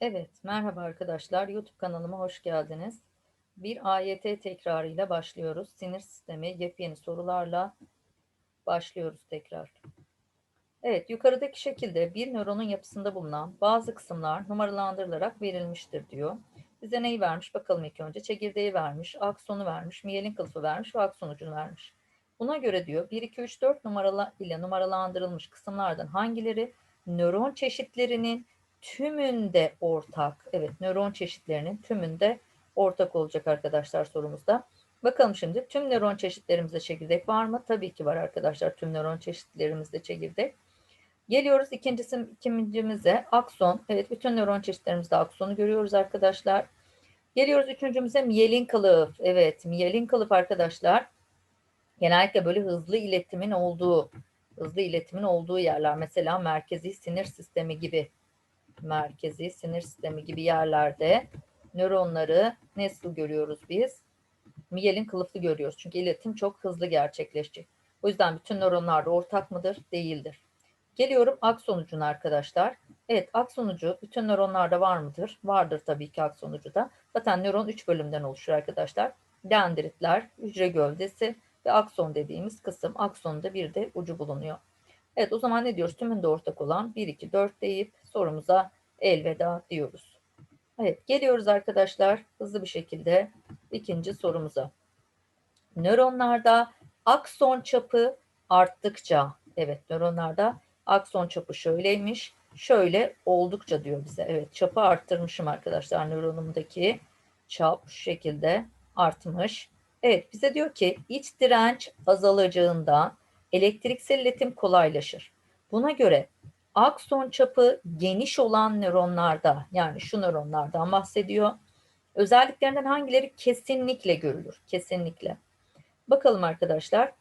Evet, merhaba arkadaşlar. YouTube kanalıma hoş geldiniz. Bir AYT tekrarıyla başlıyoruz. Sinir sistemi yepyeni sorularla başlıyoruz tekrar. Evet, yukarıdaki şekilde bir nöronun yapısında bulunan bazı kısımlar numaralandırılarak verilmiştir diyor. Bize neyi vermiş bakalım ilk önce. Çekirdeği vermiş, aksonu vermiş, miyelin kılıfı vermiş ve akson ucunu vermiş. Buna göre diyor 1, 2, 3, 4 numaralı ile numaralandırılmış kısımlardan hangileri nöron çeşitlerinin tümünde ortak. Evet nöron çeşitlerinin tümünde ortak olacak arkadaşlar sorumuzda. Bakalım şimdi tüm nöron çeşitlerimizde çekirdek var mı? Tabii ki var arkadaşlar tüm nöron çeşitlerimizde çekirdek. Geliyoruz ikincisi, ikincimize akson. Evet bütün nöron çeşitlerimizde aksonu görüyoruz arkadaşlar. Geliyoruz üçüncümüze miyelin kılıf. Evet miyelin kılıf arkadaşlar. Genellikle böyle hızlı iletimin olduğu, hızlı iletimin olduğu yerler. Mesela merkezi sinir sistemi gibi merkezi sinir sistemi gibi yerlerde nöronları nasıl görüyoruz biz? Miyelin kılıflı görüyoruz. Çünkü iletim çok hızlı gerçekleşecek. O yüzden bütün nöronlar da ortak mıdır? Değildir. Geliyorum akson ucuna arkadaşlar. Evet akson ucu bütün nöronlarda var mıdır? Vardır tabii ki akson ucu da. Zaten nöron 3 bölümden oluşur arkadaşlar. Dendritler, hücre gövdesi ve akson dediğimiz kısım. Aksonda bir de ucu bulunuyor. Evet o zaman ne diyoruz? Tümünde ortak olan 1, 2, 4 deyip sorumuza elveda diyoruz. Evet geliyoruz arkadaşlar hızlı bir şekilde ikinci sorumuza. Nöronlarda akson çapı arttıkça, evet nöronlarda akson çapı şöyleymiş, şöyle oldukça diyor bize. Evet çapı arttırmışım arkadaşlar nöronumdaki çap şu şekilde artmış. Evet bize diyor ki iç direnç azalacağından elektriksel iletim kolaylaşır. Buna göre akson çapı geniş olan nöronlarda yani şu nöronlardan bahsediyor. Özelliklerinden hangileri kesinlikle görülür? Kesinlikle. Bakalım arkadaşlar.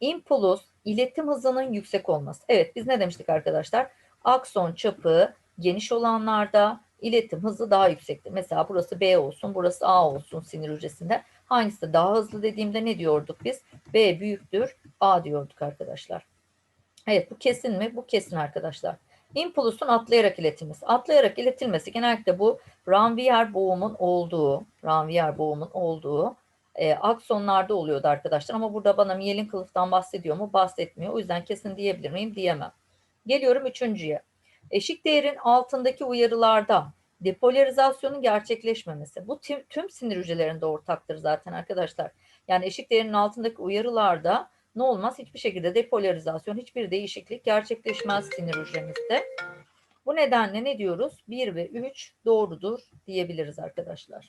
Impulus iletim hızının yüksek olması. Evet biz ne demiştik arkadaşlar? Akson çapı geniş olanlarda iletim hızı daha yüksektir. Mesela burası B olsun, burası A olsun sinir hücresinde. Hangisi daha hızlı dediğimde ne diyorduk biz? B büyüktür, A diyorduk arkadaşlar. Evet bu kesin mi? Bu kesin arkadaşlar. Impulusun atlayarak iletilmesi. Atlayarak iletilmesi genellikle bu Ranvier boğumun olduğu, Ranvier boğumun olduğu e, aksonlarda oluyordu arkadaşlar. Ama burada bana miyelin kılıftan bahsediyor mu? Bahsetmiyor. O yüzden kesin diyebilir miyim? Diyemem. Geliyorum üçüncüye. Eşik değerin altındaki uyarılarda depolarizasyonun gerçekleşmemesi. Bu tüm, tüm sinir hücrelerinde ortaktır zaten arkadaşlar. Yani eşik değerin altındaki uyarılarda ne olmaz? Hiçbir şekilde depolarizasyon, hiçbir değişiklik gerçekleşmez sinir hücremizde. Bu nedenle ne diyoruz? 1 ve 3 doğrudur diyebiliriz arkadaşlar.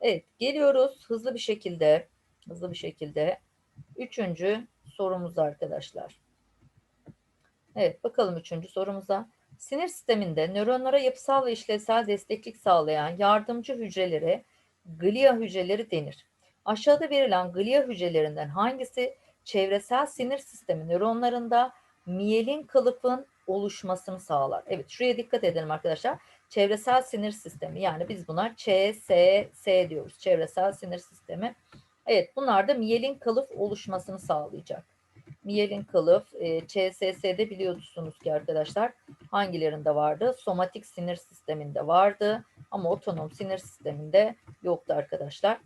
Evet, geliyoruz hızlı bir şekilde, hızlı bir şekilde üçüncü sorumuz arkadaşlar. Evet, bakalım üçüncü sorumuza. Sinir sisteminde nöronlara yapısal ve işlevsel desteklik sağlayan yardımcı hücrelere glia hücreleri denir. Aşağıda verilen glia hücrelerinden hangisi çevresel sinir sistemi nöronlarında miyelin kılıfın oluşmasını sağlar? Evet şuraya dikkat edelim arkadaşlar. Çevresel sinir sistemi yani biz buna ÇSS diyoruz. Çevresel sinir sistemi. Evet bunlar da miyelin kılıf oluşmasını sağlayacak. Miyelin kılıf, e, ÇSS'de biliyorsunuz ki arkadaşlar hangilerinde vardı? Somatik sinir sisteminde vardı ama otonom sinir sisteminde yoktu arkadaşlar.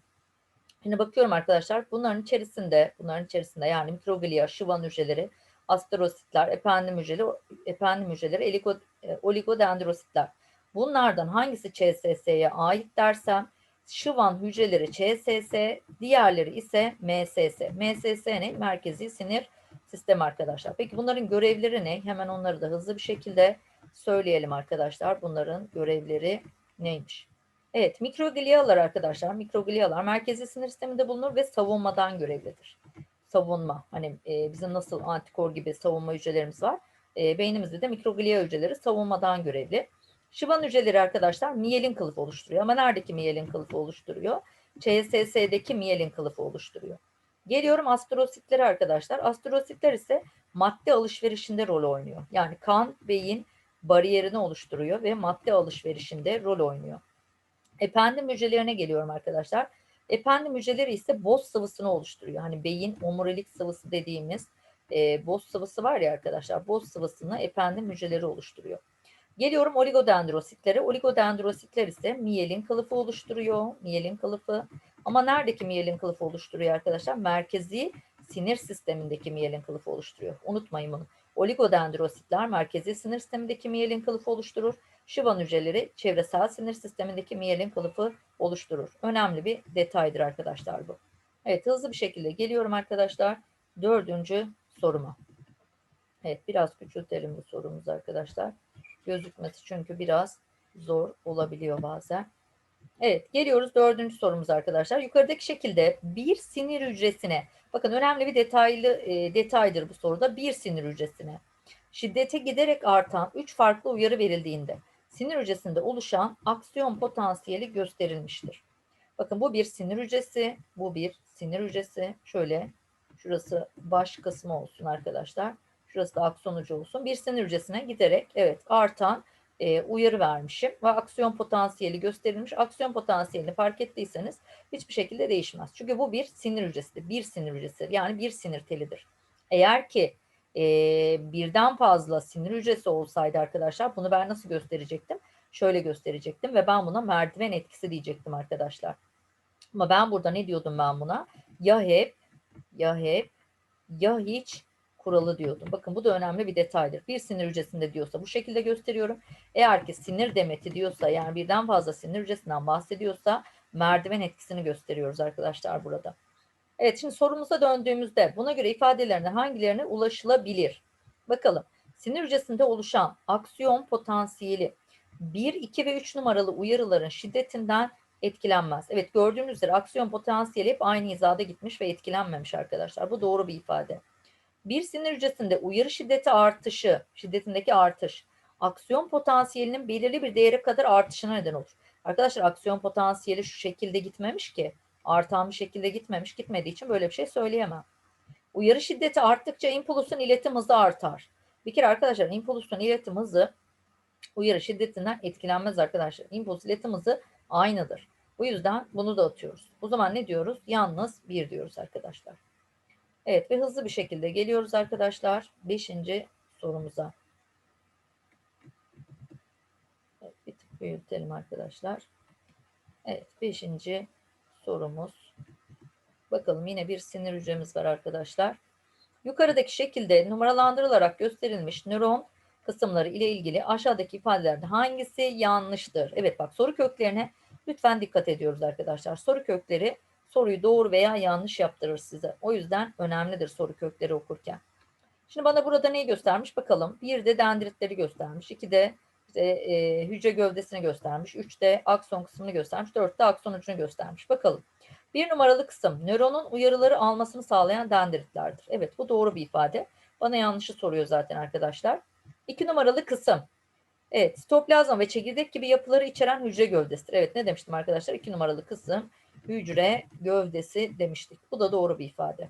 Şimdi bakıyorum arkadaşlar bunların içerisinde, bunların içerisinde yani mikroglia, şıvan hücreleri, asterositler, ependim hücreleri, ependim hücreleri, e, oligodendrositler. Bunlardan hangisi ÇSS'ye ait dersem şıvan hücreleri ÇSS, diğerleri ise MSS. MSS ne? Merkezi sinir sistem arkadaşlar. Peki bunların görevleri ne? Hemen onları da hızlı bir şekilde söyleyelim arkadaşlar. Bunların görevleri neymiş? Evet, mikroglialar arkadaşlar, mikroglialar merkezi sinir sisteminde bulunur ve savunmadan görevlidir. Savunma, hani e, bizim nasıl antikor gibi savunma hücrelerimiz var. E, beynimizde de mikroglia hücreleri savunmadan görevli. Şıban hücreleri arkadaşlar miyelin kılıfı oluşturuyor. Ama neredeki miyelin kılıfı oluşturuyor? ÇSS'deki miyelin kılıfı oluşturuyor. Geliyorum astrositlere arkadaşlar. Astrositler ise madde alışverişinde rol oynuyor. Yani kan, beyin bariyerini oluşturuyor ve madde alışverişinde rol oynuyor. Ependim hücrelerine geliyorum arkadaşlar. Ependim hücreleri ise boz sıvısını oluşturuyor. Hani beyin omurilik sıvısı dediğimiz e, boz sıvısı var ya arkadaşlar. Boz sıvısını ependim hücreleri oluşturuyor. Geliyorum oligodendrositlere. Oligodendrositler ise miyelin kılıfı oluşturuyor. Miyelin kılıfı. Ama neredeki miyelin kılıfı oluşturuyor arkadaşlar? Merkezi sinir sistemindeki miyelin kılıfı oluşturuyor. Unutmayın bunu. Oligodendrositler merkezi sinir sistemindeki miyelin kılıfı oluşturur. Şivan hücreleri çevresel sinir sistemindeki miyelin kılıfı oluşturur. Önemli bir detaydır arkadaşlar bu. Evet hızlı bir şekilde geliyorum arkadaşlar. Dördüncü soruma. Evet biraz küçültelim bu sorumuzu arkadaşlar. Gözükmesi çünkü biraz zor olabiliyor bazen. Evet geliyoruz dördüncü sorumuz arkadaşlar. Yukarıdaki şekilde bir sinir hücresine bakın önemli bir detaylı e, detaydır bu soruda bir sinir hücresine şiddete giderek artan üç farklı uyarı verildiğinde sinir hücresinde oluşan aksiyon potansiyeli gösterilmiştir. Bakın bu bir sinir hücresi, bu bir sinir hücresi. Şöyle şurası baş kısmı olsun arkadaşlar. Şurası da akson ucu olsun. Bir sinir hücresine giderek evet artan e, uyarı vermişim ve aksiyon potansiyeli gösterilmiş. Aksiyon potansiyelini fark ettiyseniz hiçbir şekilde değişmez. Çünkü bu bir sinir hücresidir. Bir sinir hücresi yani bir sinir telidir. Eğer ki e, birden fazla sinir hücresi olsaydı arkadaşlar bunu ben nasıl gösterecektim? Şöyle gösterecektim ve ben buna merdiven etkisi diyecektim arkadaşlar. Ama ben burada ne diyordum ben buna? Ya hep, ya hep, ya hiç kuralı diyordum. Bakın bu da önemli bir detaydır. Bir sinir hücresinde diyorsa bu şekilde gösteriyorum. Eğer ki sinir demeti diyorsa yani birden fazla sinir hücresinden bahsediyorsa merdiven etkisini gösteriyoruz arkadaşlar burada. Evet şimdi sorumuza döndüğümüzde buna göre ifadelerine hangilerine ulaşılabilir? Bakalım sinir hücresinde oluşan aksiyon potansiyeli 1, 2 ve 3 numaralı uyarıların şiddetinden etkilenmez. Evet gördüğünüz üzere aksiyon potansiyeli hep aynı hizada gitmiş ve etkilenmemiş arkadaşlar. Bu doğru bir ifade. Bir sinir hücresinde uyarı şiddeti artışı, şiddetindeki artış, aksiyon potansiyelinin belirli bir değere kadar artışına neden olur. Arkadaşlar aksiyon potansiyeli şu şekilde gitmemiş ki. Artan bir şekilde gitmemiş. Gitmediği için böyle bir şey söyleyemem. Uyarı şiddeti arttıkça impulsun iletim hızı artar. Bir kere arkadaşlar impulsun iletim hızı uyarı şiddetinden etkilenmez arkadaşlar. İmpuls iletim hızı aynıdır. Bu yüzden bunu da atıyoruz. O zaman ne diyoruz? Yalnız bir diyoruz arkadaşlar. Evet ve hızlı bir şekilde geliyoruz arkadaşlar. Beşinci sorumuza. Evet, bir tık büyütelim arkadaşlar. Evet beşinci sorumuz. Bakalım yine bir sinir hücremiz var arkadaşlar. Yukarıdaki şekilde numaralandırılarak gösterilmiş nöron kısımları ile ilgili aşağıdaki ifadelerde hangisi yanlıştır? Evet bak soru köklerine lütfen dikkat ediyoruz arkadaşlar. Soru kökleri soruyu doğru veya yanlış yaptırır size. O yüzden önemlidir soru kökleri okurken. Şimdi bana burada neyi göstermiş bakalım. Bir de dendritleri göstermiş. İki de işte, e, hücre gövdesini göstermiş. Üç de akson kısmını göstermiş. Dört de akson ucunu göstermiş. Bakalım. Bir numaralı kısım nöronun uyarıları almasını sağlayan dendritlerdir. Evet bu doğru bir ifade. Bana yanlışı soruyor zaten arkadaşlar. İki numaralı kısım. Evet sitoplazma ve çekirdek gibi yapıları içeren hücre gövdesidir. Evet ne demiştim arkadaşlar? İki numaralı kısım hücre gövdesi demiştik. Bu da doğru bir ifade.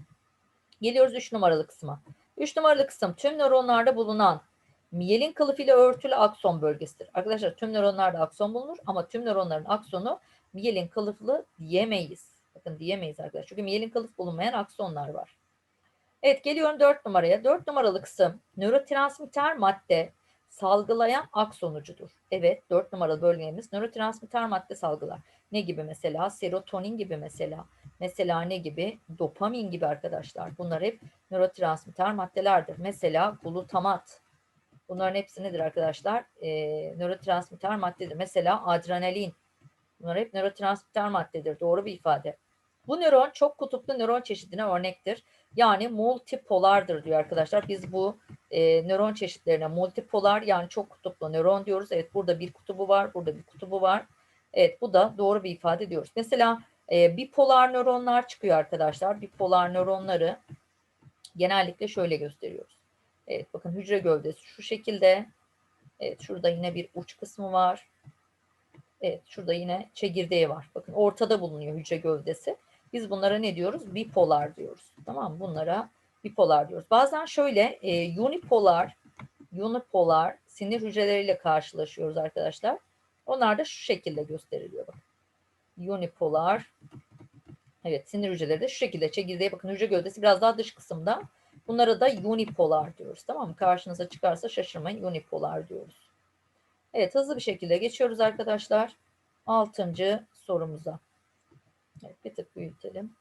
Geliyoruz 3 numaralı kısma. 3 numaralı kısım tüm nöronlarda bulunan miyelin kılıf ile örtülü akson bölgesidir. Arkadaşlar tüm nöronlarda akson bulunur ama tüm nöronların aksonu miyelin kılıflı diyemeyiz. Bakın diyemeyiz arkadaşlar. Çünkü miyelin kılıf bulunmayan aksonlar var. Evet geliyorum 4 numaraya. 4 numaralı kısım nörotransmitter madde salgılayan aksonucudur. Evet 4 numaralı bölgemiz nörotransmitter madde salgılar. Ne gibi mesela? Serotonin gibi mesela. Mesela ne gibi? Dopamin gibi arkadaşlar. Bunlar hep nörotransmitter maddelerdir. Mesela glutamat. Bunların hepsi nedir arkadaşlar? Ee, nörotransmitter maddedir. Mesela adrenalin. Bunlar hep nörotransmitter maddedir. Doğru bir ifade. Bu nöron çok kutuplu nöron çeşidine örnektir. Yani multipolardır diyor arkadaşlar. Biz bu e, nöron çeşitlerine multipolar yani çok kutuplu nöron diyoruz. Evet burada bir kutubu var, burada bir kutubu var. Evet bu da doğru bir ifade diyoruz. Mesela e, bipolar nöronlar çıkıyor arkadaşlar. Bipolar nöronları genellikle şöyle gösteriyoruz. Evet bakın hücre gövdesi şu şekilde. Evet şurada yine bir uç kısmı var. Evet şurada yine çekirdeği var. Bakın ortada bulunuyor hücre gövdesi. Biz bunlara ne diyoruz? Bipolar diyoruz. Tamam? Bunlara bipolar diyoruz. Bazen şöyle e, unipolar, unipolar sinir hücreleriyle karşılaşıyoruz arkadaşlar. Onlar da şu şekilde gösteriliyor. Bakın. Unipolar. Evet sinir hücreleri de şu şekilde çekirdeğe bakın hücre gövdesi biraz daha dış kısımda. Bunlara da unipolar diyoruz. Tamam mı? Karşınıza çıkarsa şaşırmayın. Unipolar diyoruz. Evet hızlı bir şekilde geçiyoruz arkadaşlar. Altıncı sorumuza. Evet bir tık büyütelim.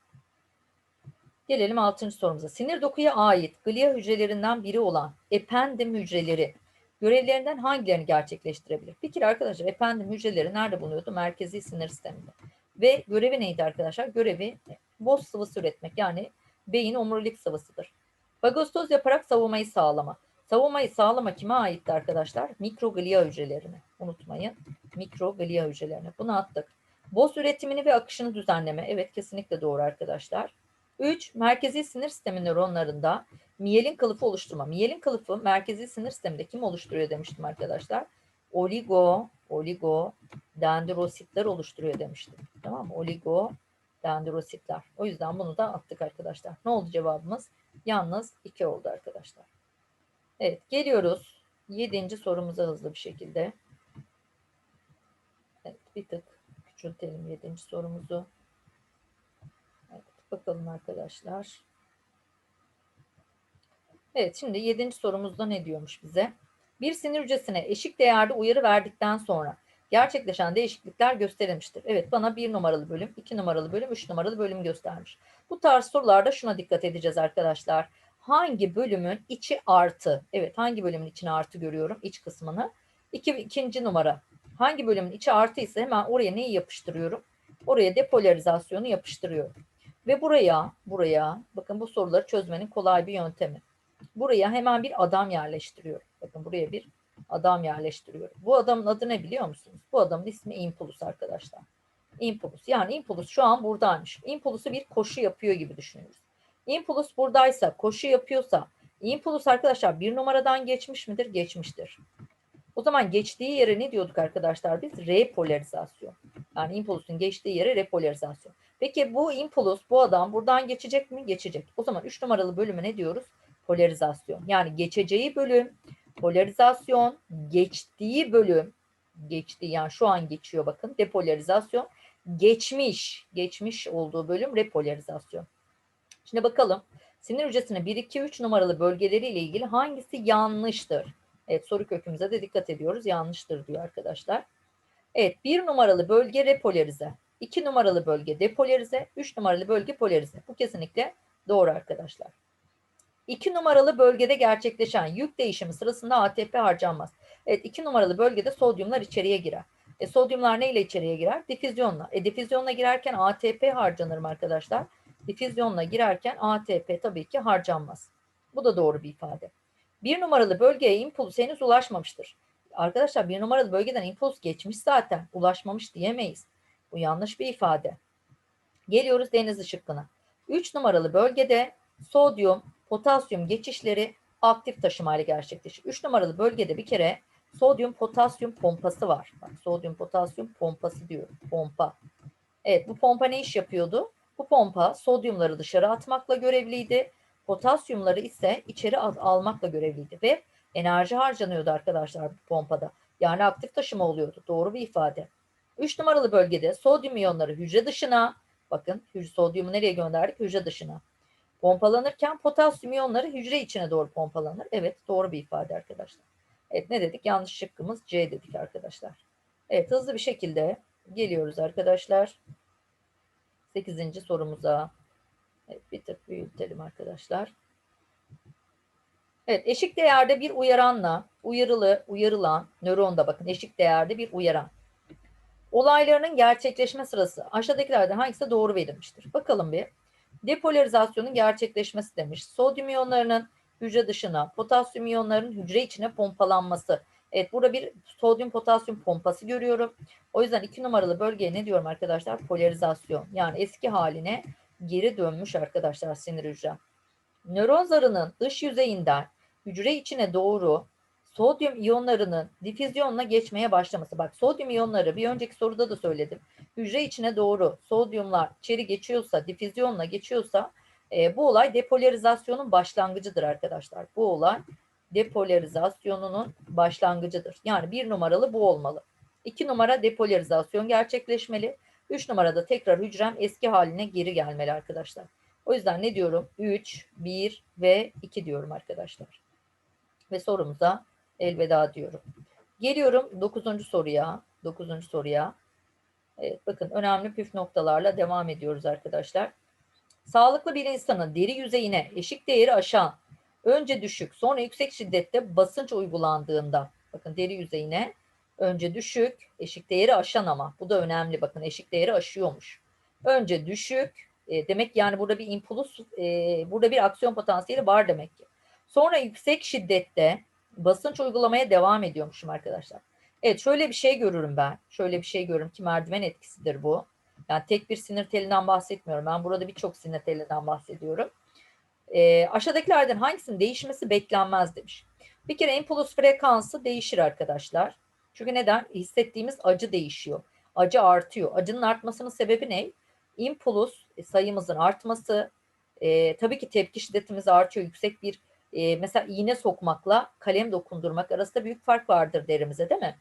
Gelelim altıncı sorumuza. Sinir dokuya ait glia hücrelerinden biri olan ependim hücreleri görevlerinden hangilerini gerçekleştirebilir? Bir kere arkadaşlar ependim hücreleri nerede bulunuyordu? Merkezi sinir sisteminde. Ve görevi neydi arkadaşlar? Görevi boz sıvısı üretmek yani beyin omurilik sıvısıdır. Fagostoz yaparak savunmayı sağlama. Savunmayı sağlama kime aitti arkadaşlar? Mikroglia hücrelerine. Unutmayın. Mikroglia hücrelerine. Bunu attık. Boz üretimini ve akışını düzenleme. Evet kesinlikle doğru arkadaşlar. 3. Merkezi sinir sistemi nöronlarında miyelin kılıfı oluşturma. Miyelin kılıfı merkezi sinir sisteminde kim oluşturuyor demiştim arkadaşlar. Oligo, oligo dendrositler oluşturuyor demiştim. Tamam mı? Oligo dendrositler. O yüzden bunu da attık arkadaşlar. Ne oldu cevabımız? Yalnız 2 oldu arkadaşlar. Evet geliyoruz. Yedinci sorumuza hızlı bir şekilde. Evet bir tık küçültelim yedinci sorumuzu. Evet bakalım arkadaşlar. Evet şimdi yedinci sorumuzda ne diyormuş bize? Bir sinir hücresine eşik değerde uyarı verdikten sonra gerçekleşen değişiklikler gösterilmiştir. Evet bana bir numaralı bölüm, iki numaralı bölüm, üç numaralı bölüm göstermiş. Bu tarz sorularda şuna dikkat edeceğiz arkadaşlar hangi bölümün içi artı? Evet hangi bölümün içine artı görüyorum iç kısmını. İki, ikinci numara. Hangi bölümün içi artı ise hemen oraya neyi yapıştırıyorum? Oraya depolarizasyonu yapıştırıyorum. Ve buraya, buraya bakın bu soruları çözmenin kolay bir yöntemi. Buraya hemen bir adam yerleştiriyorum. Bakın buraya bir adam yerleştiriyorum. Bu adamın adı ne biliyor musunuz? Bu adamın ismi Impulus arkadaşlar. Impulus. Yani Impulus şu an buradaymış. Impuls'u bir koşu yapıyor gibi düşünüyoruz. Impulus buradaysa, koşu yapıyorsa, Impulus arkadaşlar bir numaradan geçmiş midir? Geçmiştir. O zaman geçtiği yere ne diyorduk arkadaşlar biz? Repolarizasyon. Yani impulusun geçtiği yere repolarizasyon. Peki bu impulus, bu adam buradan geçecek mi? Geçecek. O zaman 3 numaralı bölümü ne diyoruz? Polarizasyon. Yani geçeceği bölüm, polarizasyon, geçtiği bölüm, geçtiği yani şu an geçiyor bakın depolarizasyon, geçmiş, geçmiş olduğu bölüm repolarizasyon. Şimdi bakalım sinir hücresinin 1, 2, 3 numaralı bölgeleriyle ilgili hangisi yanlıştır? Evet soru kökümüze de dikkat ediyoruz. Yanlıştır diyor arkadaşlar. Evet bir numaralı bölge repolarize. 2 numaralı bölge depolarize. 3 numaralı bölge polarize. Bu kesinlikle doğru arkadaşlar. 2 numaralı bölgede gerçekleşen yük değişimi sırasında ATP harcanmaz. Evet 2 numaralı bölgede sodyumlar içeriye girer. E, sodyumlar neyle içeriye girer? Difüzyonla. E, difüzyonla girerken ATP harcanır mı arkadaşlar? difüzyonla girerken ATP tabii ki harcanmaz. Bu da doğru bir ifade. Bir numaralı bölgeye impuls henüz ulaşmamıştır. Arkadaşlar bir numaralı bölgeden impuls geçmiş zaten. Ulaşmamış diyemeyiz. Bu yanlış bir ifade. Geliyoruz deniz ışıklığına. 3 numaralı bölgede sodyum, potasyum geçişleri aktif taşımayla gerçekleşir. 3 numaralı bölgede bir kere sodyum potasyum pompası var. Bak, sodyum potasyum pompası diyorum. Pompa. Evet bu pompa ne iş yapıyordu? Bu pompa sodyumları dışarı atmakla görevliydi. Potasyumları ise içeri almakla görevliydi ve enerji harcanıyordu arkadaşlar bu pompada. Yani aktif taşıma oluyordu. Doğru bir ifade. 3 numaralı bölgede sodyum iyonları hücre dışına, bakın sodyumu nereye gönderdik? Hücre dışına. Pompalanırken potasyum iyonları hücre içine doğru pompalanır. Evet doğru bir ifade arkadaşlar. Evet ne dedik? Yanlış şıkkımız C dedik arkadaşlar. Evet hızlı bir şekilde geliyoruz arkadaşlar. 8. sorumuza. Evet, bir tık büyütelim arkadaşlar. Evet, eşik değerde bir uyaranla uyarılı, uyarılan nöronda bakın eşik değerde bir uyaran. Olaylarının gerçekleşme sırası aşağıdakilerden hangisi doğru verilmiştir? Bakalım bir. Depolarizasyonun gerçekleşmesi demiş. Sodyum iyonlarının hücre dışına, potasyum iyonlarının hücre içine pompalanması. Evet burada bir sodyum potasyum pompası görüyorum. O yüzden iki numaralı bölgeye ne diyorum arkadaşlar? Polarizasyon. Yani eski haline geri dönmüş arkadaşlar sinir hücre. Nöron zarının dış yüzeyinden hücre içine doğru sodyum iyonlarının difüzyonla geçmeye başlaması. Bak sodyum iyonları bir önceki soruda da söyledim. Hücre içine doğru sodyumlar içeri geçiyorsa, difüzyonla geçiyorsa e, bu olay depolarizasyonun başlangıcıdır arkadaşlar. Bu olay depolarizasyonunun başlangıcıdır. Yani bir numaralı bu olmalı. İki numara depolarizasyon gerçekleşmeli. Üç numarada tekrar hücrem eski haline geri gelmeli arkadaşlar. O yüzden ne diyorum? 3, 1 ve 2 diyorum arkadaşlar. Ve sorumuza elveda diyorum. Geliyorum 9. soruya. 9. soruya. Evet, bakın önemli püf noktalarla devam ediyoruz arkadaşlar. Sağlıklı bir insanın deri yüzeyine eşik değeri aşan, önce düşük, sonra yüksek şiddette basınç uygulandığında, bakın deri yüzeyine önce düşük, eşik değeri aşan ama bu da önemli bakın eşik değeri aşıyormuş. Önce düşük, e, demek yani burada bir impuls, e, burada bir aksiyon potansiyeli var demek ki. Sonra yüksek şiddette basınç uygulamaya devam ediyormuşum arkadaşlar. Evet şöyle bir şey görürüm ben. Şöyle bir şey görürüm ki merdiven etkisidir bu. Yani tek bir sinir telinden bahsetmiyorum. Ben burada birçok sinir telinden bahsediyorum. E, aşağıdakilerden hangisinin değişmesi beklenmez demiş. Bir kere impuls frekansı değişir arkadaşlar. Çünkü neden? Hissettiğimiz acı değişiyor. Acı artıyor. Acının artmasının sebebi ne? Impuls sayımızın artması. E, tabii ki tepki şiddetimiz artıyor. Yüksek bir e, mesela iğne sokmakla kalem dokundurmak arasında büyük fark vardır derimize değil mi?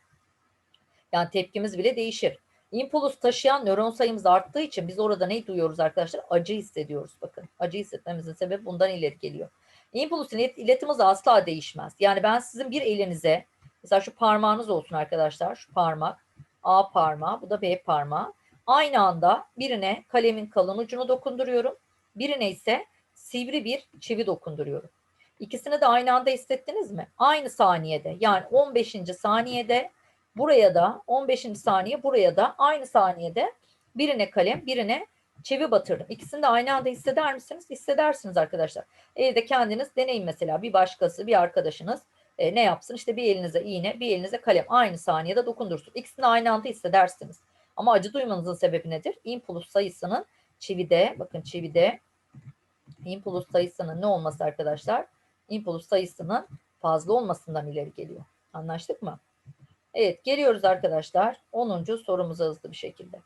Yani tepkimiz bile değişir. İmpuls taşıyan nöron sayımız arttığı için biz orada ne duyuyoruz arkadaşlar? Acı hissediyoruz bakın. Acı hissetmemizin sebebi bundan ileri geliyor. İmpuls iletimiz asla değişmez. Yani ben sizin bir elinize mesela şu parmağınız olsun arkadaşlar. Şu parmak A parmağı bu da B parmağı. Aynı anda birine kalemin kalın ucunu dokunduruyorum. Birine ise sivri bir çivi dokunduruyorum. İkisini de aynı anda hissettiniz mi? Aynı saniyede yani 15. saniyede buraya da 15. saniye buraya da aynı saniyede birine kalem birine çivi batırdım. İkisini de aynı anda hisseder misiniz? Hissedersiniz arkadaşlar. Evde kendiniz deneyin mesela bir başkası bir arkadaşınız e, ne yapsın? İşte bir elinize iğne bir elinize kalem aynı saniyede dokundursun. İkisini aynı anda hissedersiniz. Ama acı duymanızın sebebi nedir? İmpuls sayısının çivide bakın çivide impuls sayısının ne olması arkadaşlar? İmpuls sayısının fazla olmasından ileri geliyor. Anlaştık mı? Evet geliyoruz arkadaşlar 10. sorumuza hızlı bir şekilde.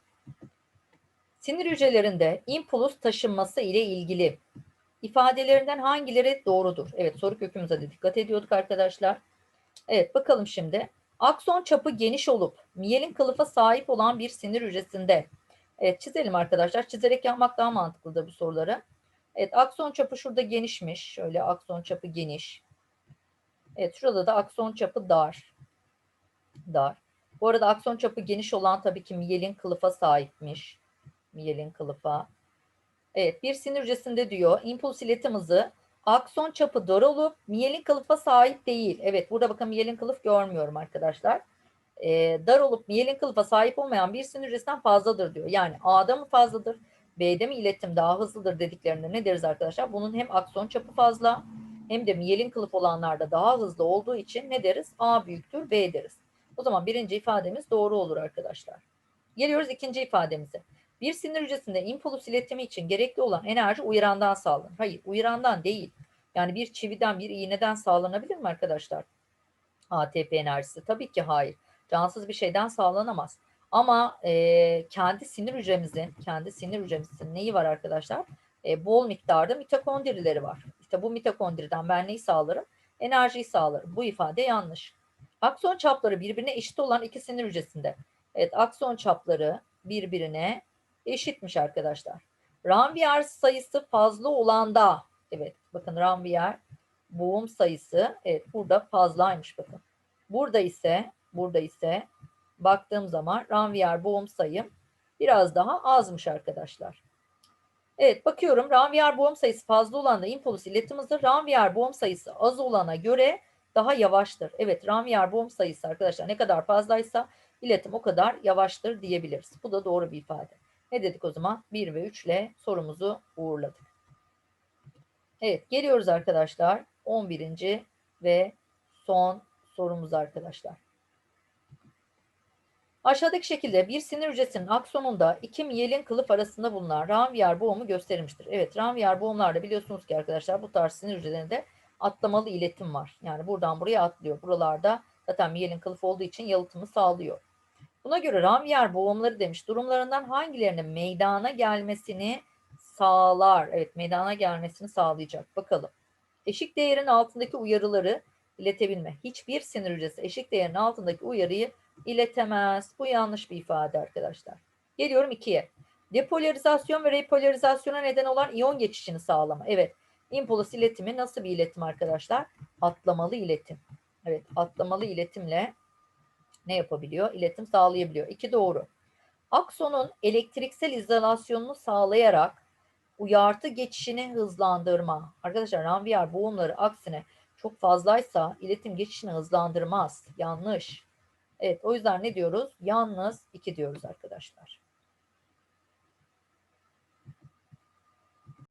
Sinir hücrelerinde impuls taşınması ile ilgili ifadelerinden hangileri doğrudur? Evet soru kökümüze de dikkat ediyorduk arkadaşlar. Evet bakalım şimdi. Akson çapı geniş olup miyelin kılıfa sahip olan bir sinir hücresinde. Evet çizelim arkadaşlar. Çizerek yapmak daha mantıklıdır bu soruları. Evet akson çapı şurada genişmiş. Şöyle akson çapı geniş. Evet şurada da akson çapı dar. Dar. Bu arada akson çapı geniş olan tabii ki miyelin kılıfa sahipmiş. Miyelin kılıfa. Evet bir sinir hücresinde diyor impuls iletim hızı akson çapı dar olup miyelin kılıfa sahip değil. Evet burada bakın miyelin kılıf görmüyorum arkadaşlar. Ee, dar olup miyelin kılıfa sahip olmayan bir sinir hücresinden fazladır diyor. Yani A'da mı fazladır? B'de mi iletim daha hızlıdır dediklerinde ne deriz arkadaşlar? Bunun hem akson çapı fazla hem de miyelin kılıf olanlarda daha hızlı olduğu için ne deriz? A büyüktür B deriz. O zaman birinci ifademiz doğru olur arkadaşlar. Geliyoruz ikinci ifademize. Bir sinir hücresinde impuls iletimi için gerekli olan enerji uyarandan sağlanır. Hayır uyarandan değil. Yani bir çividen bir iğneden sağlanabilir mi arkadaşlar? ATP enerjisi tabii ki hayır. Cansız bir şeyden sağlanamaz. Ama e, kendi sinir hücremizin, kendi sinir hücremizin neyi var arkadaşlar? E, bol miktarda mitokondrileri var. İşte bu mitokondriden ben neyi sağlarım? Enerjiyi sağlarım. Bu ifade yanlış. Akson çapları birbirine eşit olan iki sinir hücresinde. Evet akson çapları birbirine eşitmiş arkadaşlar. Ranvier sayısı fazla olan da evet bakın Ranvier boğum sayısı evet burada fazlaymış bakın. Burada ise burada ise baktığım zaman Ranvier boğum sayım biraz daha azmış arkadaşlar. Evet bakıyorum Ranvier boğum sayısı fazla olan da impuls iletim hızı Ranvier boğum sayısı az olana göre daha yavaştır. Evet Ranvier boğum sayısı arkadaşlar ne kadar fazlaysa iletim o kadar yavaştır diyebiliriz. Bu da doğru bir ifade. Ne dedik o zaman? 1 ve 3 ile sorumuzu uğurladık. Evet geliyoruz arkadaşlar 11. ve son sorumuz arkadaşlar. Aşağıdaki şekilde bir sinir hücresinin aksonunda iki miyelin kılıf arasında bulunan Ranvier boğumu gösterilmiştir. Evet Ranvier boğumlarda biliyorsunuz ki arkadaşlar bu tarz sinir hücrelerinde atlamalı iletim var. Yani buradan buraya atlıyor. Buralarda zaten miyelin kılıf olduğu için yalıtımı sağlıyor. Buna göre Ranvier boğumları demiş durumlarından hangilerinin meydana gelmesini sağlar? Evet meydana gelmesini sağlayacak. Bakalım. Eşik değerin altındaki uyarıları iletebilme. Hiçbir sinir hücresi eşik değerin altındaki uyarıyı iletemez. Bu yanlış bir ifade arkadaşlar. Geliyorum ikiye. Depolarizasyon ve repolarizasyona neden olan iyon geçişini sağlama. Evet. Impuls iletimi nasıl bir iletim arkadaşlar? Atlamalı iletim. Evet atlamalı iletimle ne yapabiliyor? İletim sağlayabiliyor. İki doğru. Aksonun elektriksel izolasyonunu sağlayarak uyartı geçişini hızlandırma. Arkadaşlar Ranvier boğumları aksine çok fazlaysa iletim geçişini hızlandırmaz. Yanlış. Evet o yüzden ne diyoruz? Yalnız 2 diyoruz arkadaşlar.